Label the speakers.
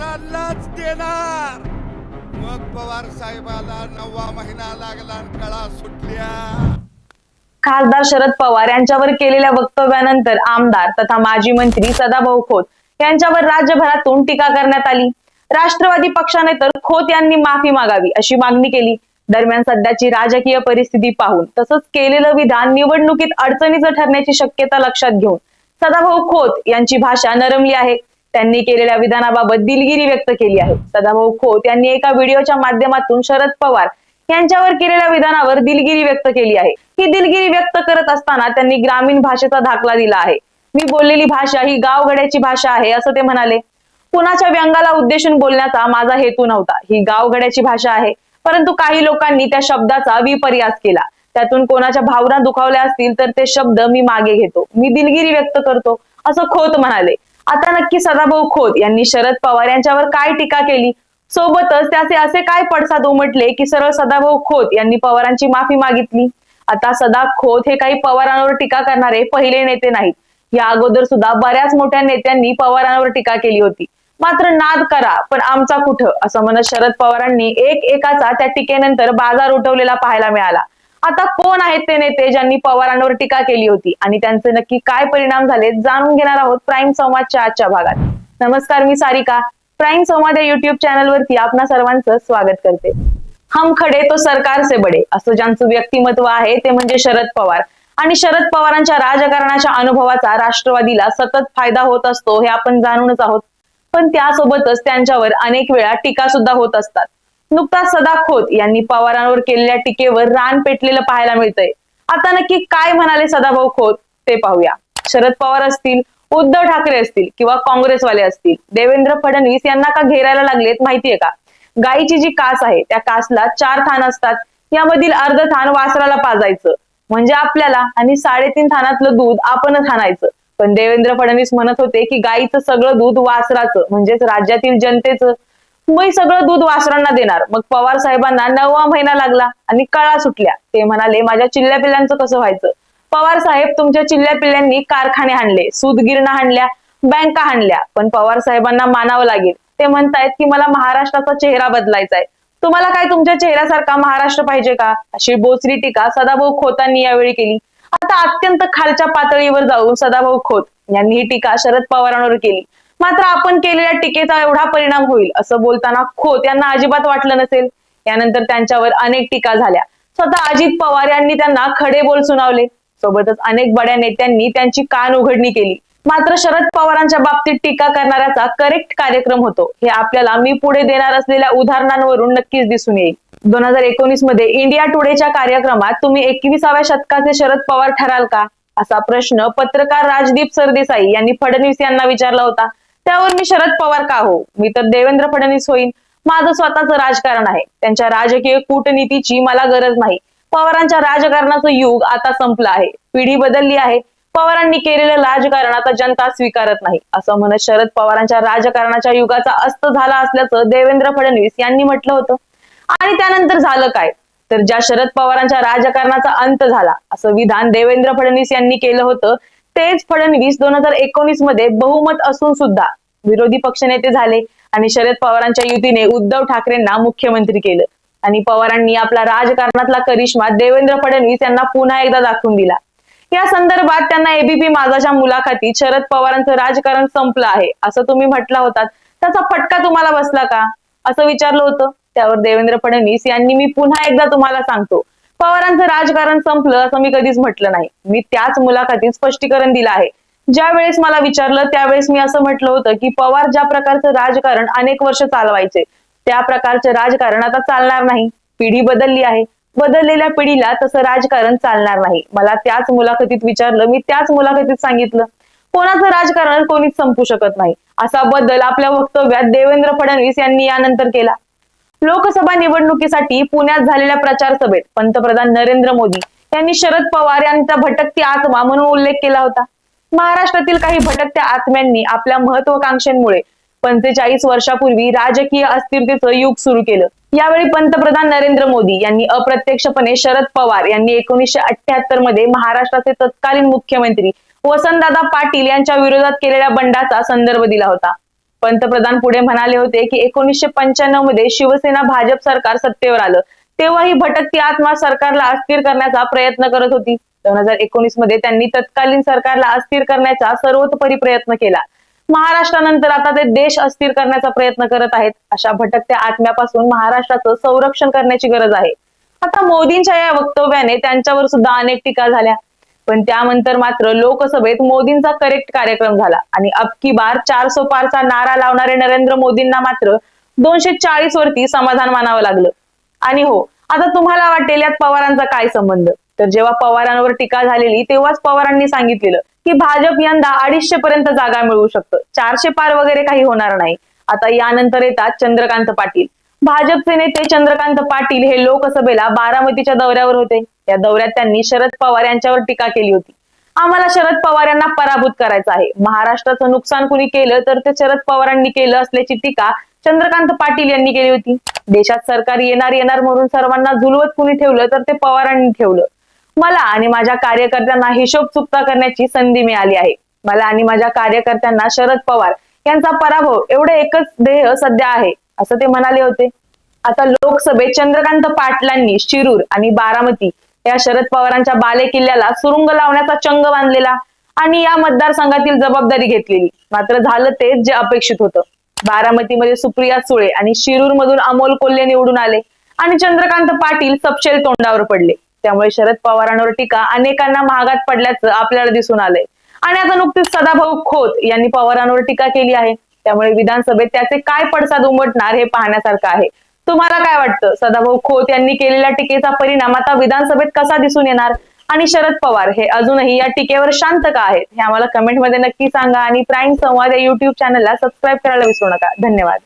Speaker 1: पवारांनाच देणार. मग पवार साहेबाला नववा महिना लागला कळा सुटल्या.
Speaker 2: खासदार शरद पवार यांच्यावर केलेल्या वक्तव्यानंतर आमदार तथा माजी मंत्री सदाभाऊ खोत यांच्यावर राज्यभरातून टीका करण्यात आली. राष्ट्रवादी पक्षाने तर खोत यांनी माफी मागावी अशी मागणी केली. दरम्यान सध्याची राजकीय परिस्थिती पाहून तसंच केलेलं विधान निवडणुकीत अडचणीचं ठरण्याची शक्यता लक्षात घेऊन सदाभाऊ खोत यांची भाषा नरमली आहे. त्यांनी केलेल्या विधानाबाबत दिलगिरी व्यक्त केली आहे. सदाभाऊ खोत यांनी एका व्हिडिओच्या माध्यमातून शरद पवार यांच्यावर केलेल्या विधानावर दिलगिरी व्यक्त केली आहे. ही दिलगिरी व्यक्त करत असताना त्यांनी ग्रामीण भाषेचा दाखला दिला आहे. मी बोललेली भाषा ही गावगड्याची भाषा आहे असं ते म्हणाले. कुणाच्या व्यंगाला उद्देशून बोलण्याचा माझा हेतू नव्हता. ही गावगड्याची भाषा आहे. परंतु काही लोकांनी त्या शब्दाचा विपर्यास केला. त्यातून कोणाच्या भावना दुखावल्या असतील तर ते शब्द मी मागे घेतो. मी दिलगिरी व्यक्त करतो असं खोत म्हणाले. आता नक्की सदाभाऊ खोत यांनी शरद पवार यांच्यावर काय टीका केली? सोबतच त्याचे असे काय पडसाद उमटले की सरळ सदाभाऊ खोत यांनी पवारांची माफी मागितली? आता सदा खोत हे काही पवारांवर टीका करणारे पहिले नेते नाहीत. या अगोदर सुद्धा बऱ्याच मोठ्या नेत्यांनी पवारांवर टीका केली होती. मात्र नाद करा पण आमचा कुठं? असं म्हणत शरद पवारांनी एक एकाचा त्या टीकेनंतर बाजार उठवलेला पाहायला मिळाला. आता कोण आहेत ते नेते ज्यांनी पवारांवर टीका केली होती? आणि त्यांचे नक्की काय परिणाम झाले जाणून घेणार आहोत प्राईम संवादच्या आजच्या भागात. नमस्कार मी सारिका. प्राईम संवाद या युट्यूब चॅनलवरती आपणा सर्वांचं स्वागत करते. हम खडे तो सरकार से बडे असं ज्यांचं व्यक्तिमत्व आहे ते म्हणजे शरद पवार. आणि शरद पवारांच्या राजकारणाच्या अनुभवाचा राष्ट्रवादीला सतत फायदा होत असतो हे आपण जाणूनच आहोत. पण त्यासोबतच त्यांच्यावर अनेक वेळा टीका सुद्धा होत असतात. नुकताच सदा खोत यांनी पवारांवर केलेल्या टीकेवर रान पेटलेलं पाहायला मिळतंय. आता नक्की काय म्हणाले सदाभाऊ खोत ते पाहूया. शरद पवार असतील उद्धव ठाकरे असतील किंवा काँग्रेसवाले असतील देवेंद्र फडणवीस यांना का घेरायला लागलेत माहितीये का? गायीची जी कास आहे त्या कासला चार थान असतात. यामधील अर्ध थान वासराला पाजायचं. म्हणजे आपल्याला आणि साडेतीन थानातलं दूध आपणच आणायचं. पण देवेंद्र फडणवीस म्हणत होते की गायीचं सगळं दूध वासराचं म्हणजेच राज्यातील जनतेचं. मी सगळं दूध वासरांना देणार. मग पवार साहेबांना नववा महिना लागला आणि कळा सुटल्या. ते म्हणाले माझ्या चिल्ल्या पिल्ल्यांचं कसं व्हायचं? पवार साहेब तुमच्या चिल्ल्या पिल्ल्यांनी कारखाने आणले सूतगिरणा हाणल्या बँका हाणल्या. पण पवार साहेबांना मानावं लागेल. ते म्हणतायत की मला महाराष्ट्राचा चेहरा बदलायचा आहे तुम्हाला काय तुमच्या चेहऱ्यासारखा महाराष्ट्र पाहिजे का? अशी बोचरी टीका सदाभाऊ खोतांनी यावेळी केली. आता अत्यंत खालच्या पातळीवर जाऊन सदाभाऊ खोत यांनी ही टीका शरद पवारांवर केली. मात्र आपण केलेल्या टीकेचा एवढा परिणाम होईल असं बोलताना खोत यांना अजिबात वाटलं नसेल. यानंतर त्यांच्यावर अनेक टीका झाल्या. स्वतः अजित पवार यांनी त्यांना खडे बोल सुनावले. सोबतच अनेक बड्या नेत्यांनी त्यांची कान उघडणी केली. मात्र शरद पवारांच्या बाबतीत टीका करणाऱ्याचा करेक्ट कार्यक्रम होतो. हे आपल्याला मी पुढे देणार असलेल्या उदाहरणांवरून नक्कीच दिसून येईल. दोन हजार एकोणीसमध्ये इंडिया टुडेच्या कार्यक्रमात तुम्ही एकविसाव्या शतकाचे शरद पवार ठराल का? असा प्रश्न पत्रकार राजदीप सरदेसाई यांनी फडणवीस यांना विचारला होता. त्यावर मी शरद पवार का हो? मी तर देवेंद्र फडणवीस होईन. माझं स्वतःचं राजकारण आहे. त्यांच्या राजकीय कूटनीतीची मला गरज नाही. पवारांच्या राजकारणाचं युग आता संपलं आहे. पिढी बदलली आहे. पवारांनी केलेलं राजकारण आता जनता स्वीकारत नाही. असं म्हणत शरद पवारांच्या राजकारणाच्या युगाचा अस्त झाला असल्याचं देवेंद्र फडणवीस यांनी म्हटलं होतं. आणि त्यानंतर झालं काय? तर ज्या शरद पवारांच्या राजकारणाचा अंत झाला असं विधान देवेंद्र फडणवीस यांनी केलं होतं तेच फडणवीस दोन हजार एकोणीसमध्ये बहुमत असून सुद्धा विरोधी पक्षनेते झाले आणि शरद पवारांच्या युतीने उद्धव ठाकरेंना मुख्यमंत्री केलं. आणि पवारांनी आपला राजकारणातला करिश्मा देवेंद्र फडणवीस यांना पुन्हा एकदा दाखवून दिला. या संदर्भात त्यांना एबीपी माझाच्या मुलाखतीत शरद पवारांचं राजकारण संपलं आहे असं तुम्ही म्हटला होतात. त्याचा फटका तुम्हाला बसला का? असं विचारलं होतं. त्यावर देवेंद्र फडणवीस यांनी मी पुन्हा एकदा तुम्हाला सांगतो. पवारांचं राजकारण संपलं असं मी कधीच म्हटलं नाही. मी त्याच मुलाखतीत स्पष्टीकरण दिलं आहे. ज्या वेळेस मला विचारलं त्यावेळेस मी असं म्हटलं होतं की पवार ज्या प्रकारचं राजकारण अनेक वर्ष चालवायचे त्या प्रकारचे राजकारण आता चालणार नाही. पिढी बदलली आहे. बदललेल्या पिढीला तसं राजकारण चालणार नाही. मला त्याच मुलाखतीत विचारलं मी त्याच मुलाखतीत सांगितलं. कोणाचं राजकारण कोणीच संपू शकत नाही. असा बदल आपल्या वक्तव्यात देवेंद्र फडणवीस यांनी यानंतर केला. लोकसभा निवडणुकीसाठी पुण्यात झालेल्या प्रचार सभेत पंतप्रधान नरेंद्र मोदी यांनी शरद पवार यांचा भटकती आत्मा म्हणून उल्लेख केला होता. महाराष्ट्रातील काही भटकत्या आत्म्यांनी आपल्या महत्वाकांक्षांमुळे पंचेचाळीस वर्षापूर्वी राजकीय अस्थिरतेचं युग सुरू केलं. यावेळी पंतप्रधान नरेंद्र मोदी यांनी अप्रत्यक्षपणे शरद पवार यांनी एकोणीसशे अठ्याहत्तरमध्ये महाराष्ट्राचे तत्कालीन मुख्यमंत्री वसंतदादा पाटील यांच्या विरोधात केलेल्या बंडाचा संदर्भ दिला होता. पंतप्रधान पुढे म्हणाले होते की एकोणीसशे पंच्याण्णवमध्ये शिवसेना भाजप सरकार सत्तेवर आलं तेव्हा ही भटकती आत्मा सरकारला अस्थिर करण्याचा प्रयत्न करत होती. दोन हजार एकोणीसमध्ये त्यांनी तत्कालीन सरकारला अस्थिर करण्याचा सर्वतोपरी प्रयत्न केला. महाराष्ट्रानंतर आता ते देश अस्थिर करण्याचा प्रयत्न करत आहेत. अशा भटकत्या आत्म्यापासून महाराष्ट्राचं संरक्षण करण्याची गरज आहे. आता मोदींच्या या वक्तव्याने त्यांच्यावर सुद्धा अनेक टीका झाल्या. पण त्यानंतर मात्र लोकसभेत मोदींचा करेक्ट कार्यक्रम झाला. आणि अबकी बार चार सो पारचा नारा लावणारे नरेंद्र मोदींना मात्र दोनशे चाळीस वरती समाधान मानावं लागलं. आणि हो आता तुम्हाला वाटेल यात पवारांचा काय संबंध? तर जेव्हा पवारांवर टीका झालेली तेव्हाच पवारांनी सांगितलेलं की भाजप यंदा अडीचशे पर्यंत जागा मिळवू शकतं. चारशे पार वगैरे काही होणार नाही. आता यानंतर येतात चंद्रकांत पाटील. भाजपचे नेते चंद्रकांत पाटील हे लोकसभेला बारामतीच्या दौऱ्यावर होते. या दौऱ्यात त्यांनी शरद पवार यांच्यावर टीका केली होती. आम्हाला शरद पवार यांना पराभूत करायचं आहे. महाराष्ट्राचं नुकसान कुणी केलं तर ते शरद पवारांनी केलं असल्याची टीका चंद्रकांत पाटील यांनी केली होती. देशात सरकार येणार येणार म्हणून सर्वांना झुलवत कुणी ठेवलं तर ते पवारांनी ठेवलं. मला आणि माझ्या कार्यकर्त्यांना हिशोब चुकता करण्याची संधी मिळाली आहे. मला आणि माझ्या कार्यकर्त्यांना शरद पवार यांचा पराभव एवढे एकच ध्येय सध्या आहे असं ते म्हणाले होते. आता लोकसभेत चंद्रकांत पाटलांनी शिरूर आणि बारामती या शरद पवारांच्या बाले किल्ल्याला सुरुंग लावण्याचा चंग बांधलेला आणि या मतदारसंघातील जबाबदारी घेतलेली. मात्र झालं तेच जे अपेक्षित होतं. बारामतीमध्ये सुप्रिया सुळे आणि शिरूर मधून अमोल कोल्हे निवडून आले आणि चंद्रकांत पाटील सपशेल तोंडावर पडले. त्यामुळे शरद पवारांवर टीका अनेकांना महागात पडल्याचं आपल्याला दिसून आलंय. आणि आता नुकतीच सदाभाऊ खोत यांनी पवारांवर टीका केली आहे. त्यामुळे विधानसभेत त्याचे काय पडसाद उमटणार हे पाहण्यासारखं आहे. तुम्हाला काय वाटतं? सदाभाऊ खोत यांनी केलेल्या टीकेचा परिणाम आता विधानसभेत कसा दिसून येणार? आणि शरद पवार हे अजूनही या टीकेवर शांत का आहेत? हे आम्हाला कमेंटमध्ये नक्की सांगा आणि प्राईम संवाद या युट्यूब चॅनलला सबस्क्राईब करायला विसरू नका. धन्यवाद.